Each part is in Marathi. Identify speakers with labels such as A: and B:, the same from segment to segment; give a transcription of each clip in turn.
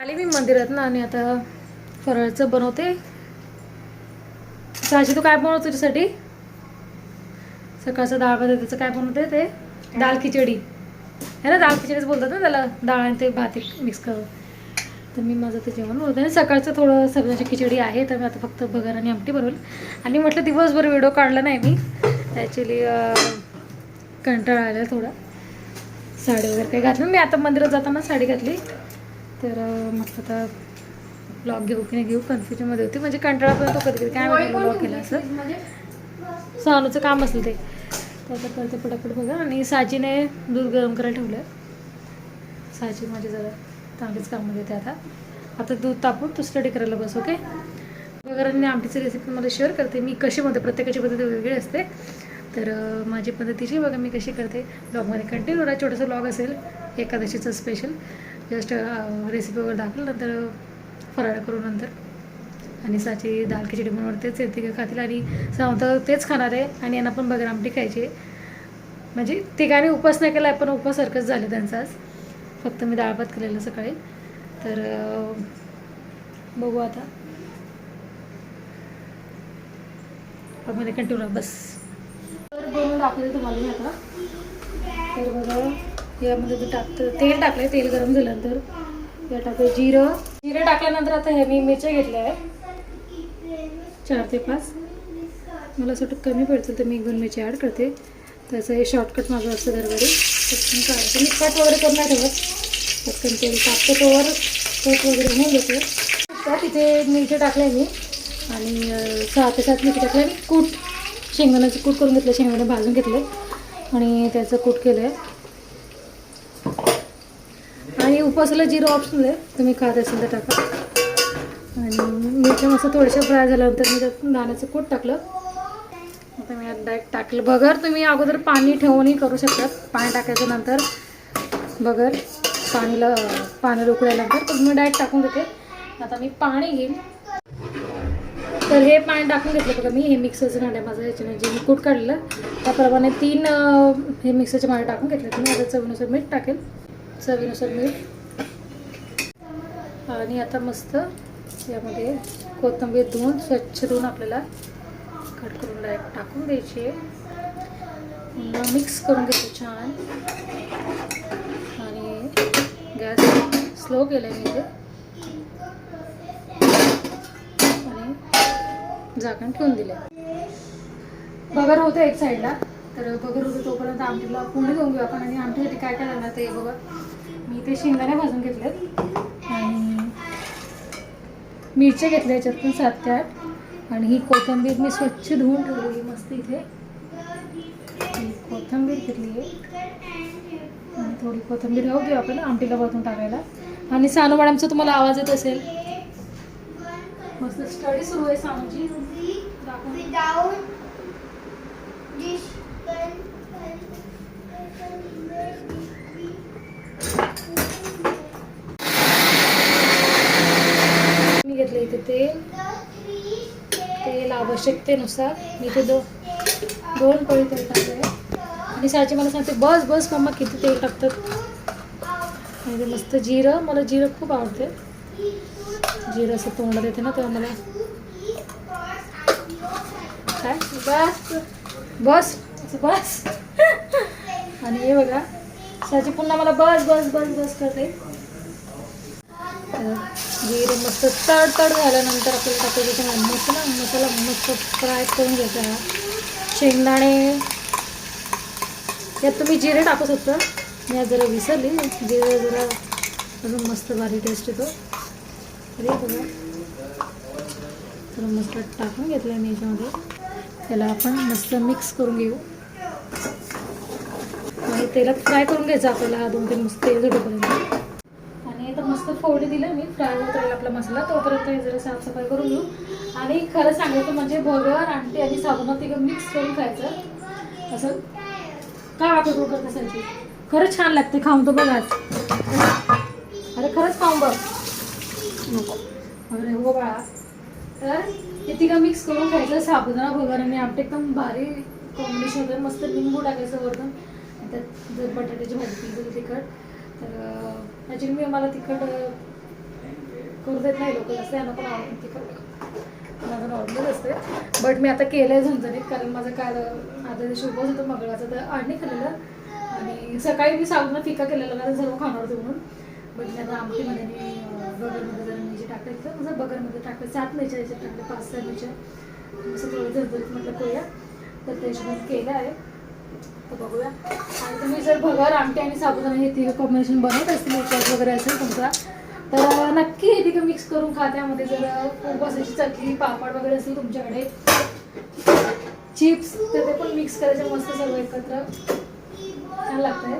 A: आले मी मंदिरात ना आणि आता फराळचं बनवते. साजी तू काय बनवतो तुझ्यासाठी? सकाळचं डाळ भात त्याचं काय बनवते ते? दाल खिचडी. है ना दाल खिचडीच बोलतात ना त्याला. डाळ आणि ते भात मिक्स करून. तर मी माझं ते जेवण होतं. आणि सकाळचं थोडं सगळ्याची खिचडी आहे तर मी आता फक्त भगर आणि आमटी बनवली. आणि म्हटलं दिवसभर व्हिडिओ काढला नाही मी. ॲक्च्युली कंटाळा आला थोडा. साडी वगैरे काही घातली मी आता मंदिरात जाताना साडी घातली. तर म्हटलं आता ब्लॉग घेऊ की नाही घेऊ. कन्फ्युजनमध्ये होती. म्हणजे कंटाळा पण तो कधी कधी काय माहिती ब्लॉग केला असं. सानूचं काम असलं ते. त्याचं करते पटापट बघा. आणि साजीने दूध गरम करायला ठेवलं साजी माझी जरा चांगलीच कामं देते आता. आता दूध तापून दुसऱ्या स्टडी करायला बस ओके? वगैरे आमटीची रेसिपी मला शेअर करते. मी कशी म्हणते प्रत्येकाची पद्धत वेगळी असते. तर माझी पद्धतीची बघा मी कशी करते. ब्लॉगमध्ये कंटिन्यू राहा छोटंसं ब्लॉग असेल एकादशीचं स्पेशल जस्ट रेसिपी वगैरे दाखवलं नंतर फराळ करू नंतर. आणि साची दाल खिचडी म्हणून तेच येते का खातील. आणि सावंत तेच खाणार आहे. आणि यांना पण बघा आमटी खायची म्हणजे तिघांनी उपास नाही केला पण उपासारखंच झालं त्यांचं आज. फक्त मी डाळ भात केलेलं सकाळी. तर बघू आता. मध्ये कंटिन्यू बस. तर बनवून दाखवते तुम्हाला मी आता. तर बघा यामध्ये मी टाकतं तेल टाकलं तेल गरम झाल्यानंतर. या टाकलं जिरं. जिरं टाकल्यानंतर आता हे मी मिरच्या घेतल्या आहे चार ते पाच. मला असं वाटतं कमी पडतं तर मी एक दोन मिरची ॲड करते. त्याचं हे शॉर्टकट माझं असतं दरबारी पटकन काढतो मी कट वगैरे करून नाही ठेवत. पटकन तेल टाकतो तोवर कट वगैरे होऊन देते तर तिथे मिरच्या टाकल्या मी. आणि सहा ते सात मिरची टाकल्या आणि कूट शेंगदाण्याचं कूट करून घेतलं शेंगदाणे भाजून घेतले आणि त्याचं कूट केलं आहे आणि उपासाला जिरं ऑप्शनल आहे. तुम्ही खात असेल तर टाका. आणि मिरच्या मस्त थोड्याशा फ्राय झाल्यानंतर मी त्यात दाण्याचं कूट टाकलं. आता मी डायरेक्ट टाकलं. बगर तुम्ही अगोदर पाणी ठेवूनही करू शकतात. पाणी टाकायचं नंतर बगर पाणीला पाणी उकळल्यानंतर तर मी डायरेक्ट टाकून देते. आता मी पाणी घेईन. तर हे पाणी टाकून घेतलं बघा मी हे मिक्सरचं भांडं आहे माझं ह्याच्याने जे मी कूट काढलं त्याप्रमाणे तीन हे मिक्सरचे भांडे टाकून घेतले. मी आता चवीनुसार मीठ टाकेल. चवीनुसार मीठ. आणि आता मस्त यामध्ये कोथिंबीर धुवून स्वच्छ धुवून आपल्याला कट करून डायरेक्ट टाकून द्यायची. आहे मिक्स करून घ्यायचे छान. आणि गॅस स्लो केलं आहे मी इथे. आणि झाकण ठेवून दिले बगर होतं एक साईडला तर बगर होतं तोपर्यंत आमटीला पूर्ण घेऊन घेऊ आपण. आणि आमटीसाठी काय काय लागणार ते बघा. मी ते शेंगदाणे भाजून घेतलेत. आणि मिरच्या घेतल्या याच्यात पण सात ते आठ. आणि ही कोथिंबीर मी स्वच्छ धुवून ठेवलेली मस्त इथे. कोथंबीर कोथिंबीर घेतली आहे. आणि थोडी कोथिंबीर राहू देऊ आपण आमटीला वरतून टाकायला. आणि सानू मॅडमचा तुम्हाला आवाज येत असेल. मस्त स्टडी सुरू आहे सानूची. मी घेतलं इथे तेल. तेल आवश्यकतेनुसार मी ते दो दोन पळी तेल टाकले आणि साची मला सांगते बस बस मम्मा किती तेल टाकतात. आणि ते मस्त जिरं मला जिरं खूप आवडते. जिरं असं तोंडात येते ना तेव्हा मला. काय? बस बस बस. आणि हे बघा साची पुन्हा मला बस बस बस बस करते. जिरे मस्त तड तड झाल्यानंतर आपल्याला टाकायचं त्याच्यामध्ये मसाला मसाला मस्त फ्राय करून घ्यायचा. शेंगदाणे यात तुम्ही जिरे टाकू शकता. मी आज जरा विसरली. जिरे जरा अजून मस्त भारी टेस्ट येतो. अरे बघा. तर मस्त टाकून घेतलं आहे मी याच्यामध्ये. त्याला आपण मस्त मिक्स करून घेऊ. आणि तेलात फ्राय करून घ्यायचं आपल्याला. हा दोन तीन मस्त तेल सुटेपर्यंत फोडणी दिलं मी फ्राय होत आपला मसाला. तोपर्यंत हे जरा साफसफाई करून घेऊ. आणि खरं सांगायचं म्हणजे भगर आमटी आणि साबुना तिघं मिक्स करून खायचं. असं. काय वाटत होतं तसायची खरंच छान लागते खाऊन तो बघाच आज. अरे खरंच खाऊन बघ. अरे हो बाळा. तर हे तिघं मिक्स करून खायचं. साबुदाणा भगर आणि आमटे एकदम भारी कॉम्बिनेशन होतं. मस्त लिंबू टाकायचं वरतून. त्यात जर बटाट्याची भाजी केली तिखट. तर ॲक्च्युली म्हणजे मी मला तिखट करू देत नाही लोक जास्त यांना पण आवडतं तिखट माझं नॉर्मल असते. बट मी आता केलं आहे झणझणीत कारण माझं काल अं, आदल्या दिवशी उपवास होतं मंगळवारचा तर आणि खाल्लेलं. आणि सकाळी मी सांगून फिका केलेलं कारण सर्व खाणार होते म्हणून. बट मी आता आमटीमध्ये मी बगरमध्ये जरा मिरची टाकले माझं बगरमध्ये टाकलं सात मिरच्या याच्यात टाकलं पाच सहा मिरच्या. असं थोडं झरझरीत म्हटलं पोया तर त्याच्यामध्ये केलं आहे बघूया. आणि तुम्ही जर भगर आमटी आणि साबुदाणा हे तिघं कॉम्बिनेशन बनवत असतील उपवास वगैरे असेल तुमचा तर नक्की हे तिघं मिक्स करून खा. त्यामध्ये जर उपवासाची चटणी पापड वगैरे असेल तुमच्याकडे चिप्स तर ते पण मिक्स करायचे मस्त सर्व एकत्र. छान लागतंय.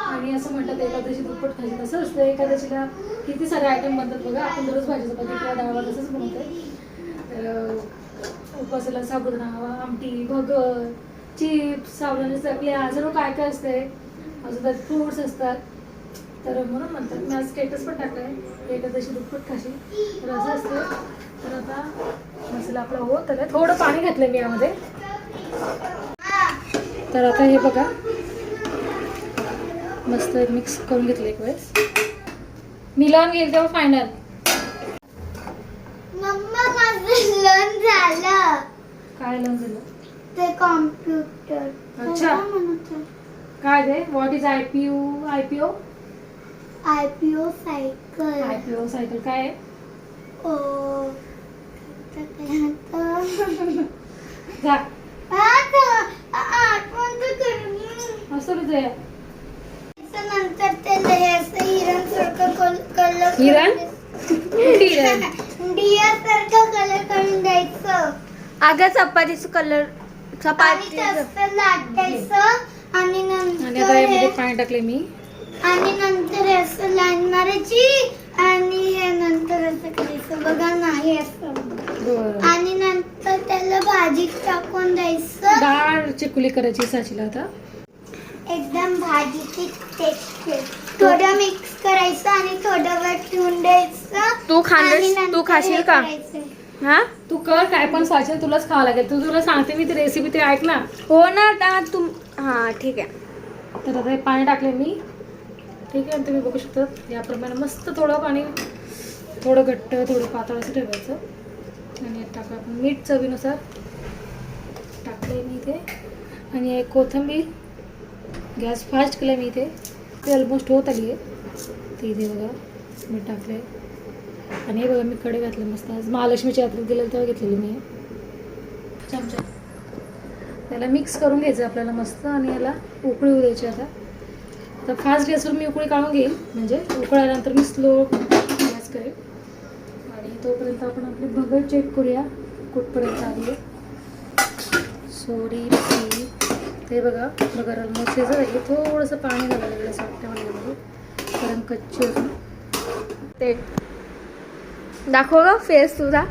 A: आणि असं म्हणतात एकादशी दुप्पट खायची. तसं असतं एकादशीला किती सारे आयटम बनतात बघा. आपण दररोज भाजी चपाती किंवा डाळ तसंच बनवते तर उपवासाला साबुदाणा आमटी भगर चिप्स साबुदाण्याची चकल्या सर्व काय काय असते अजून त्यात फ्रुट्स असतात. तर म्हणून म्हणतात मी आज स्टेटस पण टाकलाय. एकादशी दुप्पट खाशी. तर असं असतं तर आता मसाला आपला होत आलाय. थोडं पाणी घातलं मी यामध्ये. तर आता हे बघा. मस्त मिक्स करून घेतलं एक वेळेस. मी लावून घेईल तेव्हा फायनल काय लावून झालं?
B: ते कॉम्प्युटर
A: अच्छा. काय ते what is I P U I P O
B: I P O cycle
A: I P O cycle काय आहे?
B: ओ
A: जा.
B: आठवण तर करून
A: मस्त तुझं आहे
B: नंतर ते असं हिरण सारखं कलर
A: हिरण? हिरण?
B: सारखं कलर करून द्यायचं.
C: अगं चपातीचं कलर चपाती
B: आणि
A: आणि आता यामध्ये
B: नंतर
A: पाणी टाकले मी.
B: आणि नंतर हे असं लाईन मारायची आणि हे नंतर असं करायचं. बघा नाही असं. आणि नंतर त्याला भाजीत टाकून द्यायचं.
A: डाळ चिकुली करायची साचीला आता.
B: एकदम भाजीची टेस्ट थोडं मिक्स करायचं आणि थोडं वेळ ठेवून द्यायचं.
C: तू खाणार-
B: आणि
C: तू
B: नंतर
C: खाशील का? हा?
A: तू कर काय पण साचेल तुलाच खावं लागेल. तू तुला सांगते मी ती रेसिपी ते ऐक ना.
C: हो ना आता तुम हा ठीक आहे.
A: तर आता हे पाणी टाकले मी. ठीक आहे तुम्ही बघू शकता याप्रमाणे मस्त थोडं पाणी थोडं घट्ट थोडं पातळ असं ठेवायचं. आणि टाकलं आपण मीठ चवीनुसार. टाकले मी इथे. आणि एक कोथिंबीर. गॅस फास्ट केला मी इथे. ते ऑलमोस्ट होत आली आहे ते इथे बघा मीठ टाकले आणि हे बघा मी कडे घातले मस्त. आज महालक्ष्मीच्या यात्रेत गेलेलं तेव्हा घेतलेली मी. चमचा. त्याला मिक्स करून घ्यायचं आपल्याला मस्त आणि याला उकळी होऊ द्यायची आता. तर फास्ट गॅसवर मी उकळी काढून घेईल म्हणजे उकळल्यानंतर मी स्लो गॅस करेल आणि तोपर्यंत आपण आपली भगर चेक करूया कुठपर्यंत आली आहे. सोडी ती ते बघा भगर ऑलमोस्ट शिजत आहे थोडंसं पाणी घालायला लागलं असं वाटतं यामध्ये. कारण कच्ची
C: ते दाखव ग फेस तुझा.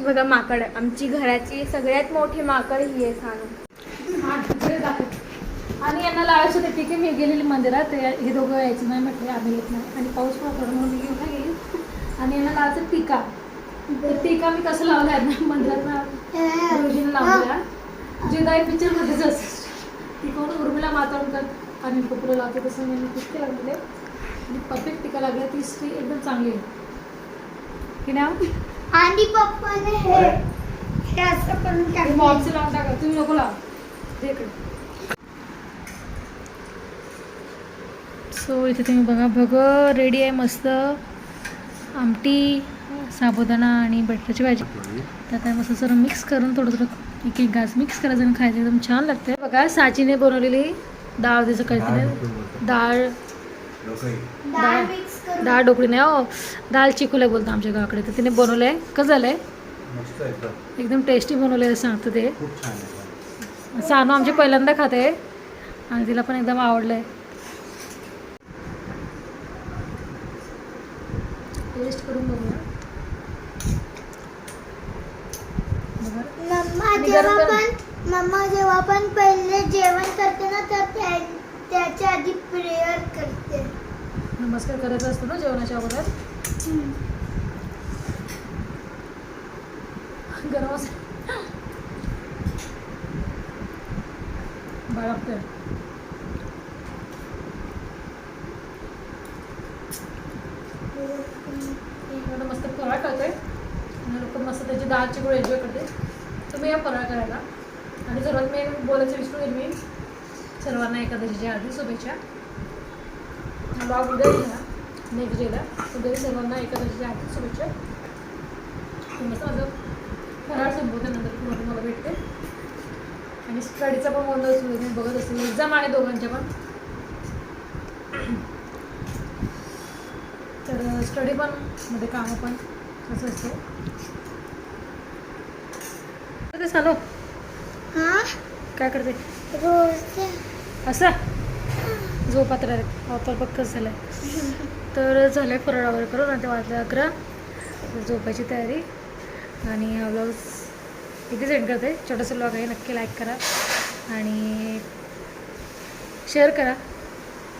C: बघा माकड आमची घराची सगळ्यात मोठी माकड ही आहे
A: सांग आणि यांना लावायचं होते ठीक आहे मी गेलेली मंदिरात हे दोघं यायचं नाही म्हटले आम्ही येत नाही. आणि पाऊस पडतो म्हणून मी घेऊन येईल गेली. आणि यांना लावायचं टीका. तर टीका मी कसं लावला आहे मंदिरात ना गुरुजीने पिक्चर मध्येच असं ती कोण उर्मिला मातवणकर आणि कपूर लावते तसं मी टिके लागलेले आणि परफेक्ट टीका लागली ती स्त्री एकदम चांगली आहे. की नाही?
B: आणि पप्पाने हे हे असं करून टाकलं.
A: बॉक्स लावून टाका तुम्ही नको लावा. इकडे. सो इथे तुम्ही बघा भगर रेडी आहे मस्त. आमटी साबुदाणा आणि बटाट्याची भाजी. तर आता मस्त सर्व मिक्स करून थोडं थोडं एक एक घास मिक्स करायचं आणि खायचं एकदम छान लागते बघा साचीने बनवलेली डाळ त्याचं काहीतरी डाळ
B: डाळ
A: डाळ ढोकळी नाही हो. डाळ चिकुले बोलतो आमच्या गावाकडे. तर तिने बनवलं आहे कसं झालं आहे
D: एकदम.
A: टेस्टी बनवलं आहे सांगतं ते.
D: खूप छान आहे
A: सानू आमची पहिल्यांदा खाते. आणि तिला पण एकदम आवडलं आहे टेस्ट करून बघूया. बघा.
B: मम्मा जेव्हा पण पहिले जेवण करते ना तर त्या- त्याच्या आधी प्रेयर करते.
A: नमस्कार करायचा असतो ना जेवणाच्या अगोदर? गरम एवढं मस्त फराळ करतोय आणि लोक मस्त त्याची डाळची गोळ एन्जॉय करते तुम्ही या फराळ करायला. आणि सर्वात मेन बोलायचं विसरून मी. सर्वांना एकादशीच्या आधी शुभेच्छा. ब्लॉग उद्या नेक्स्ट डेला उद्या सर्वांना एकादशीच्या आधी शुभेच्छा. तर माझं फराळ संपवते पुन्हा तुम्हाला भेटते. आणि स्टडीचा पण गोंधळ सुरू आहे. बघत असते एक्झाम आहे दोघांच्या पण. तर स्टडी पण मध्ये कामं पण असं असतं. ते सांगू काय करते? असं? झोपात राहत अवतार बघतच झालं तर झालं आहे फराळ वगैरे करून आता वाजले अकरा. तर झोपायची तयारी. आणि हा ब्लॉग इथे सेंड करते. छोटासा ब्लॉग आहे. नक्की लाईक करा. आणि शेअर करा.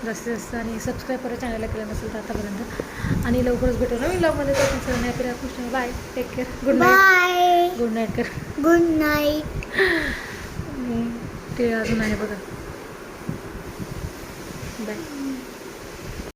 A: जास्तीत जास्त. आणि सबस्क्राईब करा. चॅनलला केलं नसेल तर आतापर्यंत. आणि लवकरच भेटू नवीन ब्लॉगमध्ये तो सगळ्यांना हॅपी राखून bye take care good night good night कर.
B: गुड नाईट
A: ते अजून आहे बघा. बाय.